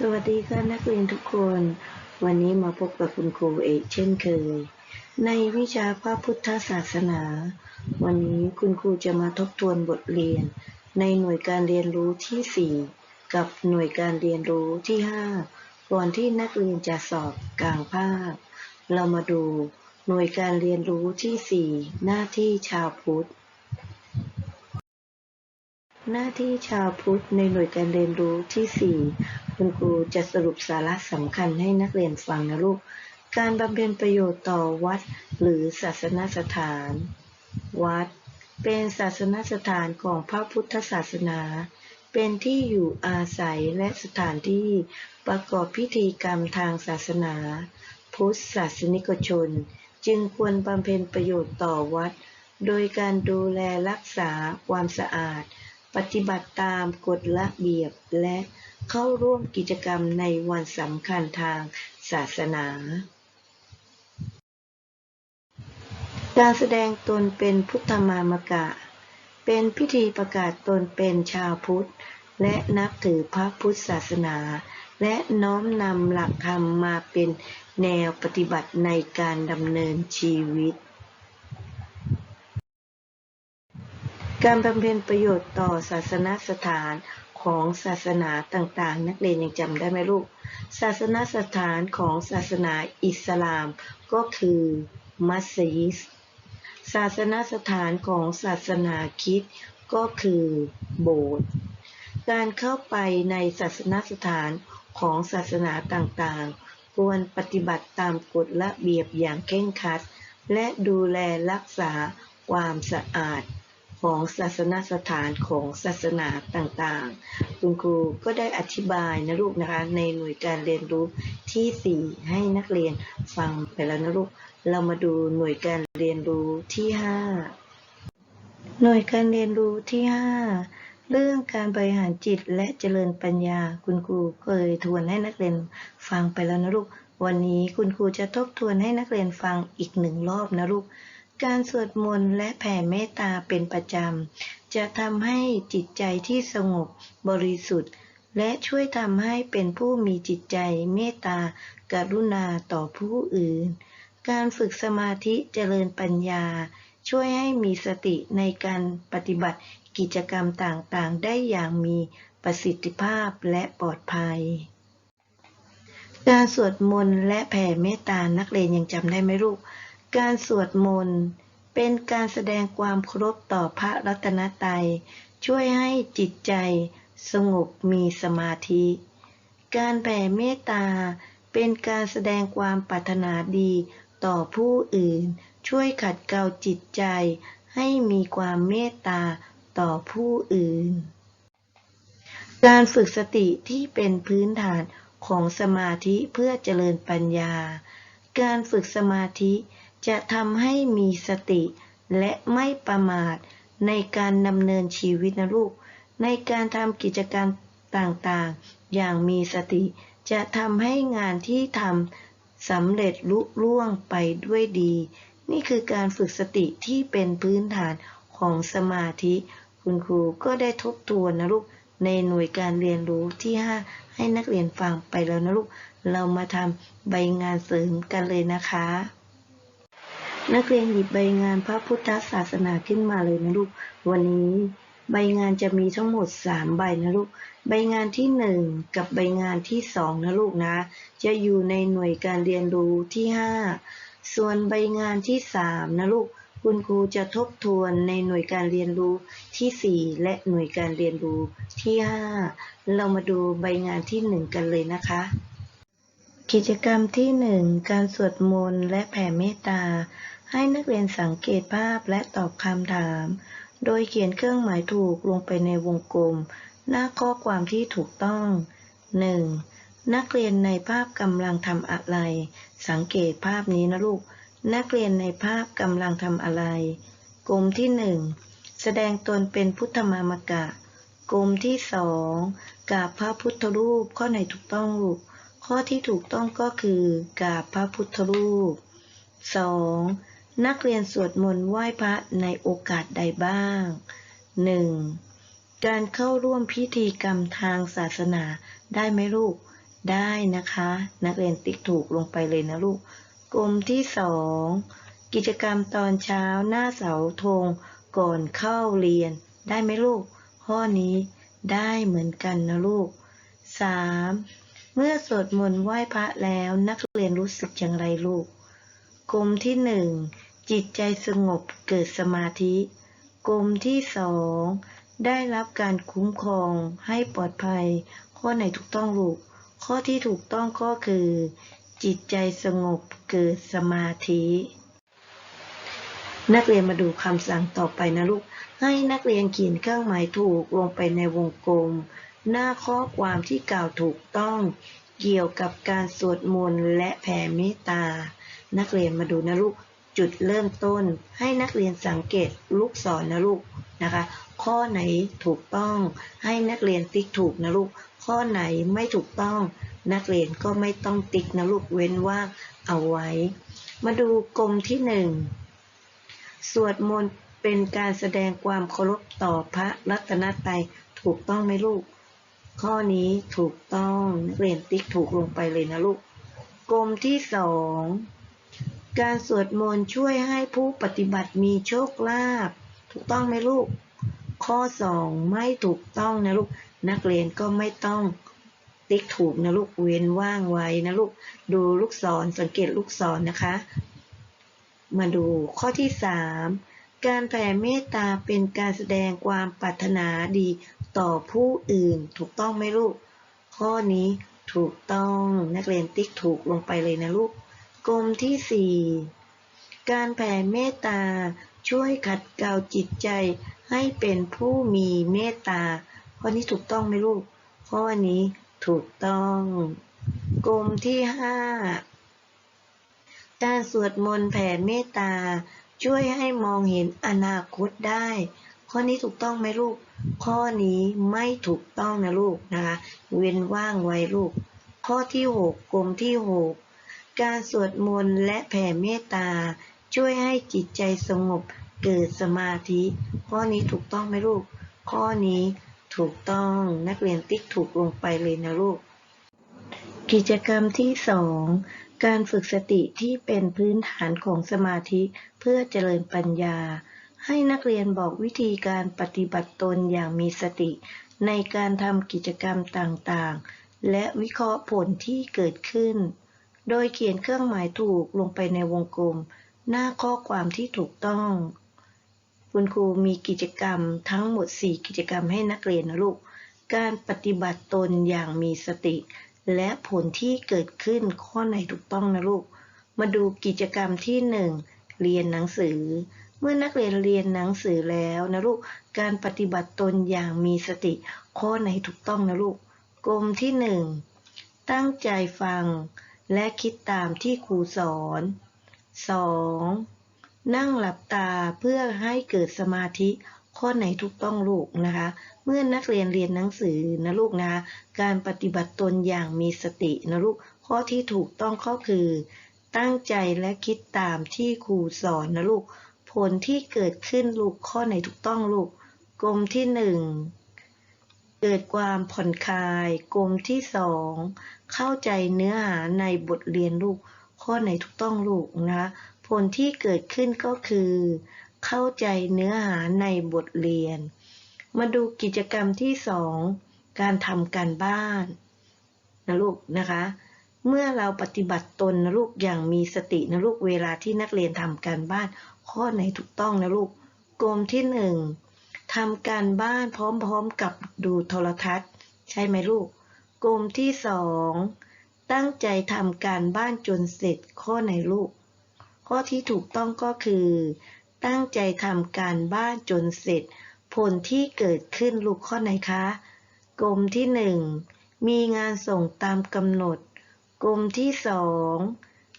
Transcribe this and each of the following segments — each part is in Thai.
สวัสดีค่ะนักเรียนทุกคน วันนี้มาพบกับคุณครูเอกเช่นเคย ในวิชาพระพุทธศาสนา วันนี้คุณครูจะมาทบทวนบทเรียน ในหน่วยการเรียนรู้ที่ 4 กับหน่วยการเรียนรู้ที่ 5 ก่อนที่นักเรียนจะสอบกลางภาค เรามาดูหน่วยการเรียนรู้ที่ 4 หน้าที่ชาวพุทธหน้าที่ชาวพุทธในหน่วยการเรียนรู้ที่ 4 คุณครูจะสรุปสาระสำคัญให้นักเรียนฟังนะลูก การบำเพ็ญประโยชน์ต่อวัด หรือศาสนสถาน วัด เป็นศาสนสถานของพระพุทธศาสนา เป็นที่อยู่อาศัยและสถานที่ประกอบพิธีกรรมทางศาสนา พุทธศาสนิกชน จึงควรบำเพ็ญประโยชน์ต่อวัด โดยการดูแลรักษาความสะอาด ปฏิบัติตามกฎระเบียบและ เข้าร่วมกิจกรรมในวันสำคัญทางศาสนา การแสดงตนเป็นพุทธมามกะ เป็นพิธีประกาศตนเป็นชาวพุทธ และนับถือพระพุทธศาสนา และน้อมนำหลักธรรมมาเป็นแนวปฏิบัติในการดำเนินชีวิต การบำเพ็ญประโยชน์ต่อศาสนสถาน ของศาสนาต่างๆ นักเรียนยังจำได้ไหมลูก ศาสนสถานของศาสนาอิสลามก็คือมัสยิด ศาสนสถานของศาสนาคริดก็คือโบสถ์ การเข้าไปในศาสนสถานของศาสนาต่างๆ ควรปฏิบัติตามกฎระเบียบอย่างเคร่งครัด และดูแลรักษาความสะอาด ของศาสนสถานของศาสนาต่างๆ คุณครูก็ได้อธิบายนะลูกนะคะ ในหน่วยการเรียนรู้ที่ 4 ให้นักเรียนฟังไปแล้วนะลูก เรามาดูหน่วยการเรียนรู้ที่ 5 หน่วยการเรียนรู้ที่ 5 เรื่องการบริหารจิตและเจริญปัญญา คุณครูเคยทวนให้นักเรียนฟังไปแล้วนะลูก วันนี้คุณครูจะทบทวนให้นักเรียนฟังอีกหนึ่งรอบนะลูก การสวดมนต์และแผ่เมตตาเป็นประจำ จะทำให้จิตใจที่สงบบริสุทธิ์ และช่วยทำให้เป็นผู้มีจิตใจเมตตากรุณาต่อผู้อื่น การฝึกสมาธิเจริญปัญญา ช่วยให้มีสติในการปฏิบัติกิจกรรมต่างๆ ได้อย่างมีประสิทธิภาพและปลอดภัย การสวดมนต์และแผ่เมตตานักเรียนยังจำได้ไหมลูก การสวดมนต์เป็นการแสดงความเคารพต่อพระรัตนตรัย ช่วยให้จิตใจสงบมีสมาธิ การแผ่เมตตาเป็นการแสดงความปรารถนาดีต่อผู้อื่น ช่วยขัดเกลาจิตใจ ให้มีความเมตตาต่อผู้อื่น การฝึกสติที่เป็นพื้นฐานของสมาธิเพื่อเจริญปัญญา การฝึกสมาธิ จะทำให้มีสติและไม่ประมาทในการดำเนินชีวิตนะลูก ในการทำกิจกรรต่างๆ อย่างมีสติ จะทำให้งานที่ทำสำเร็จลุล่วงไปด้วยดี นี่คือการฝึกสติที่เป็นพื้นฐานของสมาธิ คุณครูก็ได้ทบทวนนะลูก ในหน่วยการเรียนรู้ที่ 5 ให้นักเรียนฟังไปแล้วนะลูก เรามาทำใบงานเสริมกันเลยนะคะ นักเรียนหยิบใบงานพระพุทธศาสนาขึ้นมาเลยนะลูก วันนี้ใบงานจะมีทั้งหมด3ใบนะลูก ใบงานที่1กับใบงานที่2นะลูกนะ จะอยู่ในหน่วยการเรียนรู้ที่5ส่วนใบงานที่3นะลูก คุณครูจะทบทวนในหน่วยการเรียนรู้ที่4และหน่วยการเรียนรู้ที่5เรามาดูใบงานที่1กันเลยนะคะ กิจกรรมที่1การสวดมนต์และแผ่เมตตา ให้นักเรียนสังเกตภาพและตอบคำถาม โดยเขียนเครื่องหมายถูกลงไปในวงกลม หน้าข้อความที่ถูกต้อง 1. นักเรียนในภาพกำลังทำอะไร สังเกตภาพนี้นะลูก นักเรียนในภาพกำลังทำอะไร กลุ่มที่ 1 แสดงตนเป็นพุทธมามกะ กลุ่มที่สองกราบพระพุทธรูปข้อไหนถูกต้องลูกข้อที่ถูกต้องก็คือกราบพระพุทธรูป 2. นักเรียนสวดมนต์ไหว้พระในโอกาสใดบ้าง 1. การเข้าร่วมพิธีกรรมทางศาสนาได้ไหมลูก ได้นะคะ นักเรียนติ๊กถูกลงไปเลยนะลูก กลุ่มที่สองกิจกรรมตอนเช้าหน้าเสาธงก่อนเข้าเรียน ได้ไหมลูก ข้อนี้ได้เหมือนกันนะลูก 3. เมื่อสวดมนต์ไหว้พระแล้วนักเรียนรู้สึกอย่างไรลูก กลมที่หนึ่งจิตใจสงบเกิดสมาธิ กลมที่สองได้รับการคุ้มครองให้ปลอดภัย ข้อไหนถูกต้องลูกข้อที่ถูกต้องก็คือ จิตใจสงบเกิดสมาธิ นักเรียนมาดูคำสั่งต่อไปนะลูก ให้นักเรียนเขียนเครื่องหมายถูกลงไปในวงกลม หน้าข้อความที่กล่าวถูกต้อง เกี่ยวกับการสวดมนต์และแผ่เมตตา นักเรียนมาดูนะลูกจุดเริ่มต้นให้นักเรียนสังเกตลูกศรนนะลูกนะคะ ข้อไหนถูกต้องให้นักเรียนติ๊กถูกนะลูก ข้อไหนไม่ถูกต้อง นักเรียนก็ไม่ต้องติ๊กนะลูกเว้นว่างเอาไว้ มาดูกลมที่หนึ่งสวดมนต์เป็นการแสดงความเคารพต่อพระรัตนตรัยถูกต้องไหมลูก ข้อนี้ถูกต้องนักเรียนติ๊กถูกลงไปเลยนะลูกกลมที่สอง การสวดมนต์ช่วยให้ผู้ปฏิบัติมีโชคลาภถูกต้องไหมลูก ข้อสองไม่ถูกต้องนะลูก นักเรียนก็ไม่ต้องติ๊กถูกนะลูกเว้นว่างไว้นะลูก ดูลูกศรสังเกตลูกศรนะคะ มาดูข้อที่ 3 การแผ่เมตตาเป็นการแสดงความปรารถนาดีต่อผู้อื่นถูกต้องไหมลูก ข้อนี้ถูกต้องนักเรียนติ๊กถูกลงไปเลยนะลูก กลมที่4การแผ่เมตตาช่วยขัดเกลาจิตใจให้เป็นผู้มีเมตตาข้อนี้ถูกต้องไหมลูก ข้อนี้ถูกต้อง กลมที่5การสวดมนต์แผ่เมตตา ช่วยให้มองเห็นอนาคตได้ ข้อนี้ถูกต้องไหมลูก ข้อนี้ไม่ถูกต้องนะลูกนะคะ เว้นว่างไว้ลูก ข้อที่6กกลมที่6ก การสวดมนต์และแผ่เมตตา ช่วยให้จิตใจสงบเกิดสมาธิ ข้อนี้ถูกต้องไหมลูก ข้อนี้ถูกต้องนักเรียนติ๊กถูกลงไปเลยนะลูก กิจกรรมที่ 2 การฝึกสติที่เป็นพื้นฐานของสมาธิเพื่อเจริญปัญญา ให้นักเรียนบอกวิธีการปฏิบัติตนอย่างมีสติ ในการทำกิจกรรมต่างๆ และวิเคราะห์ผลที่เกิดขึ้น โดยเขียนเครื่องหมายถูกลงไปในวงกลม หน้าข้อความที่ถูกต้อง คุณครูมีกิจกรรมทั้งหมด 4 กิจกรรมให้นักเรียนนะลูก การปฏิบัติตนอย่างมีสติ และผลที่เกิดขึ้นข้อไหนถูกต้องนะลูก มาดูกิจกรรมที่ 1 เรียนหนังสือ เมื่อนักเรียนเรียนหนังสือแล้วนะลูก การปฏิบัติตนอย่างมีสติ ข้อไหนถูกต้องนะลูก กลมที่ 1 ตั้งใจฟัง และคิดตามที่ครูสอน 2. นั่งหลับตาเพื่อให้เกิดสมาธิข้อไหนถูกต้องลูกนะคะ เมื่อนักเรียนเรียนหนังสือนะลูกนะ การปฏิบัติตนอย่างมีสตินะลูก ข้อที่ถูกต้องก็คือ ตั้งใจและคิดตามที่ครูสอนนะลูก ผลที่เกิดขึ้นลูกข้อไหนถูกต้องลูก กลมที่หนึ่ง เกิดความผ่อนคลาย กลมที่สองเข้าใจเนื้อหาในบทเรียนลูก ข้อไหนถูกต้องลูกนะผลที่เกิดขึ้นก็คือ เข้าใจเนื้อหาในบทเรียน มาดูกิจกรรมที่สองการทำการบ้านนะลูกนะคะ เมื่อเราปฏิบัติตนนะลูกอย่างมีสตินะลูกเวลาที่นักเรียนทำการบ้าน ข้อไหนถูกต้องนะลูกกลมที่หนึ่ง ทำการบ้านพร้อมๆกับดูโทรทัศน์ ใช่ไหมลูก กลุ่มที่สองตั้งใจทำการบ้านจนเสร็จข้อไหนลูก ข้อที่ถูกต้องก็คือ ตั้งใจทำการบ้านจนเสร็จ ผลที่เกิดขึ้นลูกข้อไหนคะ กลุ่มที่หนึ่งมีงานส่งตามกำหนด กลุ่มที่สอง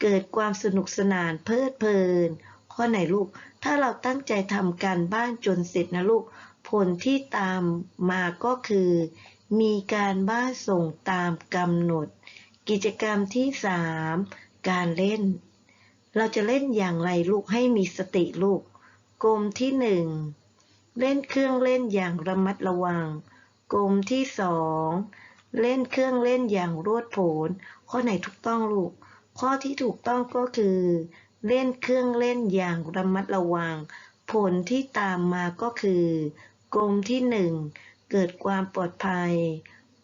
เกิดความสนุกสนานเพลิดเพลิน ข้อไหนลูก ถ้าเราตั้งใจทำการบ้านจนเสร็จนะลูก ผลที่ตามมาก็คือ มีการบ้านส่งตามกำหนด กิจกรรมที่สามการเล่น เราจะเล่นอย่างไรลูกให้มีสติลูก กลมที่หนึ่งเล่นเครื่องเล่นอย่างระมัดระวัง กลมที่สองเล่นเครื่องเล่นอย่างรวดโผนข้อไหนถูกต้องลูก ข้อที่ถูกต้องก็คือ เล่นเครื่องเล่นอย่างระมัดระวัง ผลที่ตามมาก็คือกลุ่มที่หนึ่งเกิดความปลอดภัย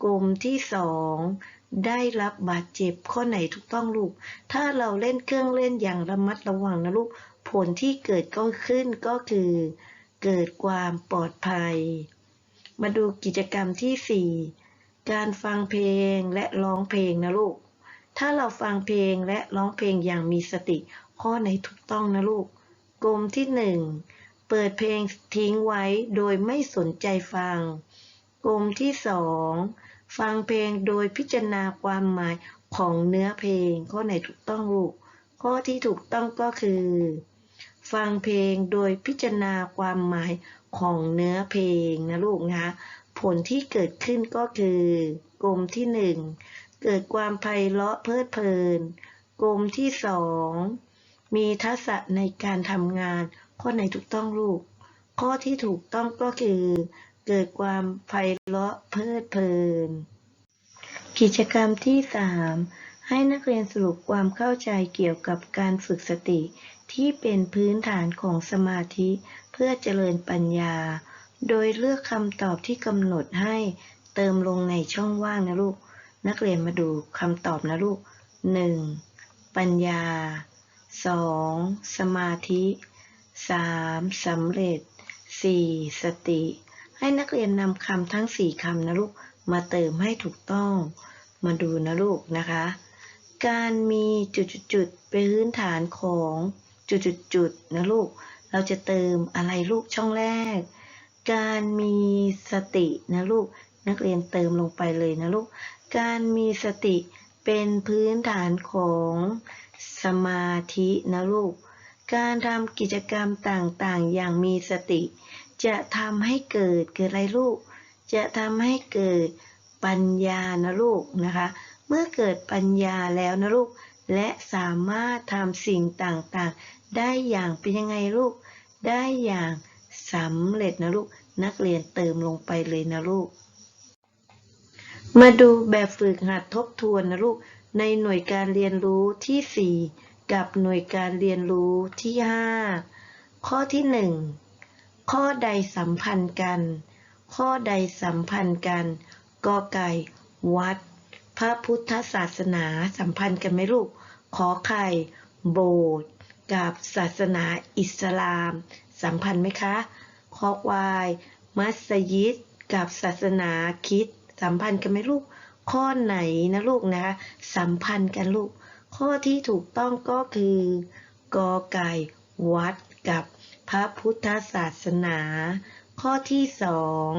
กลุ่มที่สองได้รับบาดเจ็บข้อไหนถูกต้องลูก ถ้าเราเล่นเครื่องเล่นอย่างระมัดระวังนะลูก ผลที่เกิดก็ขึ้นก็คือ เกิดความปลอดภัย มาดูกิจกรรมที่สี่การฟังเพลงและร้องเพลงนะลูกถ้าเราฟังเพลงและร้องเพลงอย่างมีสติ ข้อไหนถูกต้องนะลูก กลมที่หนึ่งเปิดเพลงทิ้งไว้โดยไม่สนใจฟัง กลมที่สองฟังเพลงโดยพิจารณาความหมายของเนื้อเพลง ข้อไหนถูกต้องลูก ข้อที่ถูกต้องก็คือ ฟังเพลงโดยพิจารณาความหมายของเนื้อเพลงนะลูกนะผลที่เกิดขึ้นก็คือ กลมที่หนึ่งเกิดความไพเราะเพลิดเพลิน กลมที่สอง มีทักษะในการทำงาน ข้อไหนถูกต้องลูก ข้อที่ถูกต้องก็คือ เกิดความไพเราะเพลิดเพลิน กิจกรรมที่ 3 ให้นักเรียนสรุปความเข้าใจเกี่ยวกับการฝึกสติ ที่เป็นพื้นฐานของสมาธิเพื่อเจริญปัญญา โดยเลือกคำตอบที่กำหนดให้เติมลงในช่องว่างนะลูก นักเรียนมาดูคำตอบนะลูก 1. ปัญญา 2. สมาธิ 3. สำเร็จ 4. สติ ให้นักเรียนนำคำทั้ง 4คำนะลูก มาเติมให้ถูกต้อง มาดูนะลูกนะคะ การมีจุดๆเป็นพื้นฐานของจุดๆนะลูก เราจะเติมอะไรลูกช่องแรก การมีสตินะลูก นักเรียนเติมลงไปเลยนะลูก การมีสติเป็นพื้นฐานของ สมาธินะลูก การทำกิจกรรมต่างๆ อย่างมีสติ จะทำให้เกิดเกิดอะไรลูก จะทำให้เกิดปัญญานะลูกนะคะ เมื่อเกิดปัญญาแล้วนะลูก และสามารถทำสิ่งต่างๆ ได้อย่างเป็นยังไงลูก ได้อย่างสำเร็จนะลูก นักเรียนเติมลงไปเลยนะลูก มาดูแบบฝึกหัดทบทวนนะลูก ในหน่วยการเรียนรู้ที่ 4 กับหน่วยการเรียนรู้ที่ 5 ข้อที่ 1 ข้อใดสัมพันธ์กัน ข้อใดสัมพันธ์กันกอไก่ วัด พระพุทธศาสนาสัมพันธ์กันไหมลูก ขอไข่ โบสถ์กับศาสนาอิสลาม สัมพันธ์ไหมคะคอควาย มัสยิด กับศาสนาคิดสัมพันธ์กันไหมลูก ข้อไหนนะลูกนะคะสัมพันธ์กันลูก ข้อที่ถูกต้องก็คือกอไก่วัดกับพระพุทธศาสนา ข้อที่สอง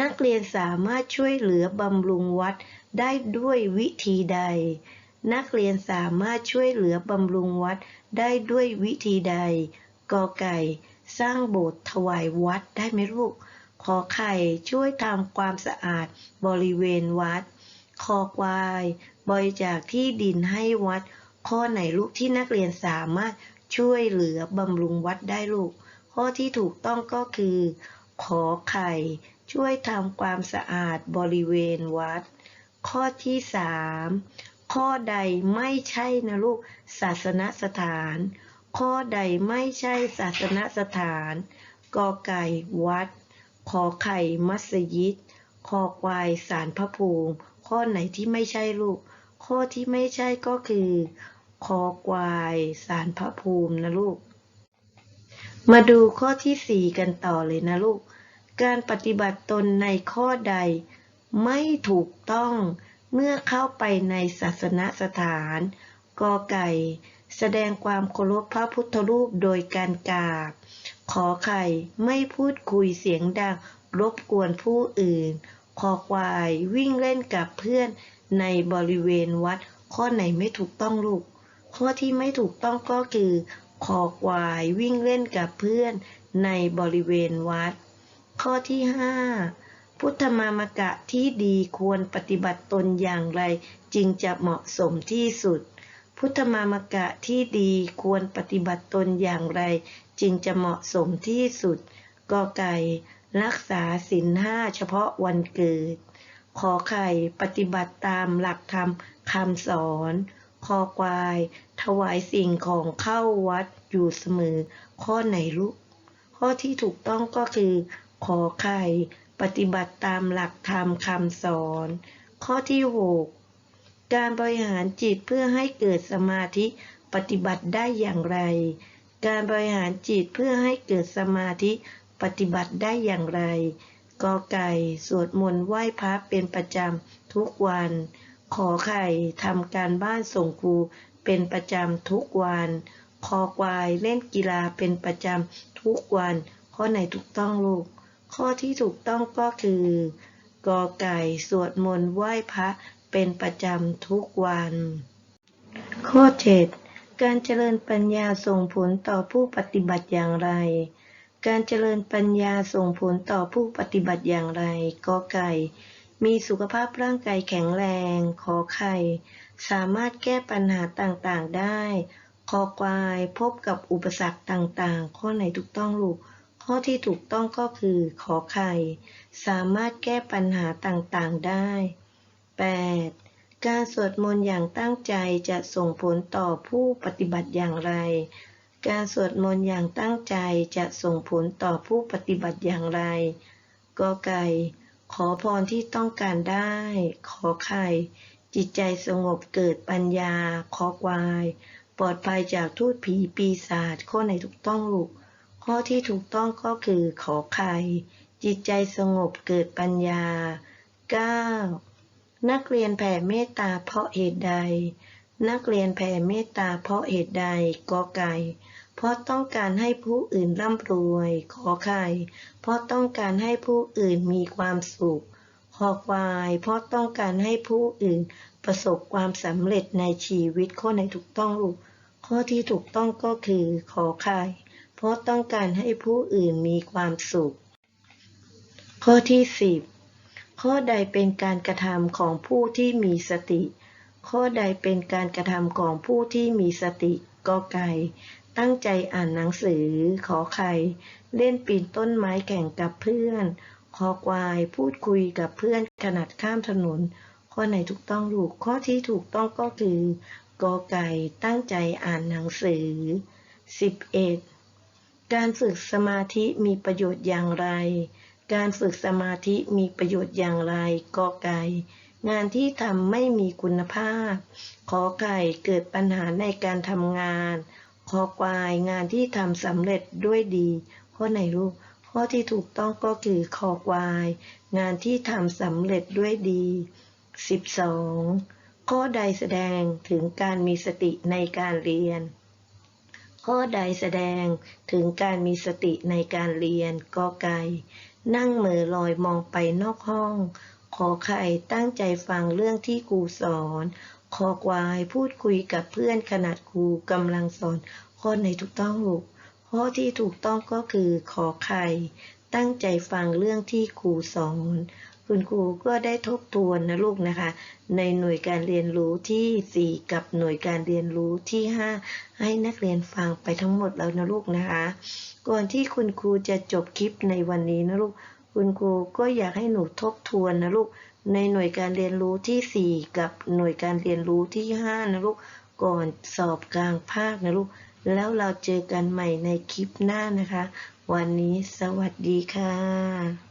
นักเรียนสามารถช่วยเหลือบำรุงวัดได้ด้วยวิธีใด นักเรียนสามารถช่วยเหลือบำรุงวัดได้ด้วยวิธีใดกอไก่ สร้างโบสถ์ถวายวัดได้ไหมลูก ขอไข่ช่วยทำความสะอาดบริเวณวัด คอควาย บริจาคที่ดินให้วัด ข้อไหนลูกที่นักเรียนสามารถช่วยเหลือบำรุงวัดได้ลูก ข้อที่ถูกต้องก็คือ ขอไข่ช่วยทำความสะอาดบริเวณวัด ข้อที่สามข้อใดไม่ใช่นะลูกศาสนสถาน ข้อใดไม่ใช่ศาสนสถานกอไก่วัด ขอไข่มัสยิดคอควายสารพระภูมิ ข้อไหนที่ไม่ใช่ลูก ข้อที่ไม่ใช่ก็คือคอควายสารพระภูมินะลูก มาดูข้อที่สี่กันต่อเลยนะลูก การปฏิบัติตนในข้อใดไม่ถูกต้องเมื่อเข้าไปในศาสนสถานกอไก่ แสดงความเคารพพระพุทธรูปโดยการกราบ ขอไข่ไม่พูดคุยเสียงดังรบกวนผู้อื่น คอควายวิ่งเล่นกับเพื่อนในบริเวณวัด ข้อไหนไม่ถูกต้องลูก ข้อที่ไม่ถูกต้องก็คือ คอควายวิ่งเล่นกับเพื่อนในบริเวณวัด ข้อที่ห้าพุทธมามกะที่ดีควรปฏิบัติตนอย่างไรจึงจะเหมาะสมที่สุด พุทธมามกะที่ดีควรปฏิบัติตนอย่างไร จึงจะเหมาะสมที่สุดกอไก่ รักษาศีลห้าเฉพาะวันเกิด ขอไข่ปฏิบัติตามหลักธรรมคำสอน คอควาย ถวายสิ่งของเข้าวัดอยู่เสมอ ข้อไหนลูกข้อที่ถูกต้องก็คือ ขอไข่ ปฏิบัติตามหลักธรรมคำสอน ข้อที่หก การบริหารจิตเพื่อให้เกิดสมาธิปฏิบัติได้อย่างไร การบริหารจิตเพื่อให้เกิดสมาธิปฏิบัติได้อย่างไร กอไก่ สวดมนต์ไหว้พระเป็นประจำทุกวัน ขอไข่ทำการบ้านส่งครูเป็นประจำทุกวัน คอควายเล่นกีฬาเป็นประจำทุกวัน ข้อไหนถูกต้องลูก ข้อที่ถูกต้องก็คือ กอไก่ สวดมนต์ไหว้พระ เป็นประจำทุกวัน ข้อ 7 การเจริญปัญญาส่งผลต่อผู้ปฏิบัติอย่างไร การเจริญปัญญาส่งผลต่อผู้ปฏิบัติอย่างไรกอไก่ มีสุขภาพร่างกายแข็งแรง ขอไข่ สามารถแก้ปัญหาต่างๆได้ คอควายพบกับอุปสรรคต่างๆ ข้อไหนถูกต้องลูกข้อที่ถูกต้องก็คือขอไข่ สามารถแก้ปัญหาต่างๆได้ 8. การสวดมนต์อย่างตั้งใจจะส่งผลต่อผู้ปฏิบัติอย่างไร การสวดมนต์อย่างตั้งใจจะส่งผลต่อผู้ปฏิบัติอย่างไร กอไก่ ขอพรที่ต้องการได้ ขอไข่ จิตใจสงบเกิดปัญญา ขอควาย ปลอดภัยจากทูตผีปีศาจ ข้อไหนถูกต้องลูก ข้อที่ถูกต้องก็คือขอไข่ จิตใจสงบเกิดปัญญา 9. นักเรียนแผ่เมตตาเพราะเหตุใด นักเรียนแผ่เมตตาเพราะเหตุใดกอไก่ เพราะต้องการให้ผู้อื่นร่ำรวยขอไข่ เพราะต้องการให้ผู้อื่นมีความสุขคอควาย เพราะต้องการให้ผู้อื่นประสบความสำเร็จในชีวิตข้อไหนถูกต้องลูกข้อที่ถูกต้องก็คือขอไข่เพราะต้องการให้ผู้อื่นมีความสุข ข้อที่สิบ ข้อใดเป็นการกระทำของผู้ที่มีสติ ข้อใดเป็นการกระทำของผู้ที่มีสติกอไก่ ตั้งใจอ่านหนังสือ ขอไข่ เล่นปีนต้นไม้แข่งกับเพื่อนคอควาย พูดคุยกับเพื่อนขนาดข้ามถนน ข้อไหนถูกต้องลูก ข้อที่ถูกต้องก็คือกอไก่ ตั้งใจอ่านหนังสือ 11. การฝึกสมาธิมีประโยชน์อย่างไร การฝึกสมาธิมีประโยชน์อย่างไรกอไก่ งานที่ทำไม่มีคุณภาพ ขอไก่เกิดปัญหาในการทำงานคอควายงานที่ทำสำเร็จด้วยดีข้อไหนลูกข้อที่ถูกต้องก็คือคอควาย งานที่ทำสำเร็จด้วยดี 12. ข้อใดแสดงถึงการมีสติในการเรียน ข้อใดแสดงถึงการมีสติในการเรียนกอไก่ นั่งเหม่อลอยมองไปนอกห้อง ขอไข่ตั้งใจฟังเรื่องที่ครูสอน ขอควายพูดคุยกับเพื่อนขนาดครูกำลังสอนข้อไหนถูกต้องลูกข้อที่ถูกต้องก็คือขอไข่ตั้งใจฟังเรื่องที่ครูสอน คุณครูก็ได้ทบทวนนะลูกนะคะ ในหน่วยการเรียนรู้ที่ 4 กับหน่วยการเรียนรู้ที่ 5 ให้นักเรียนฟังไปทั้งหมดแล้วนะลูกนะคะ ก่อนที่คุณครูจะจบคลิปในวันนี้นะลูก คุณครูก็อยากให้หนูทบทวนนะลูก ในหน่วยการเรียนรู้ที่ 4 กับหน่วยการเรียนรู้ที่ 5 นะลูก ก่อนสอบกลางภาคนะลูก แล้วเราเจอกันใหม่ในคลิปหน้านะคะ วันนี้สวัสดีค่ะ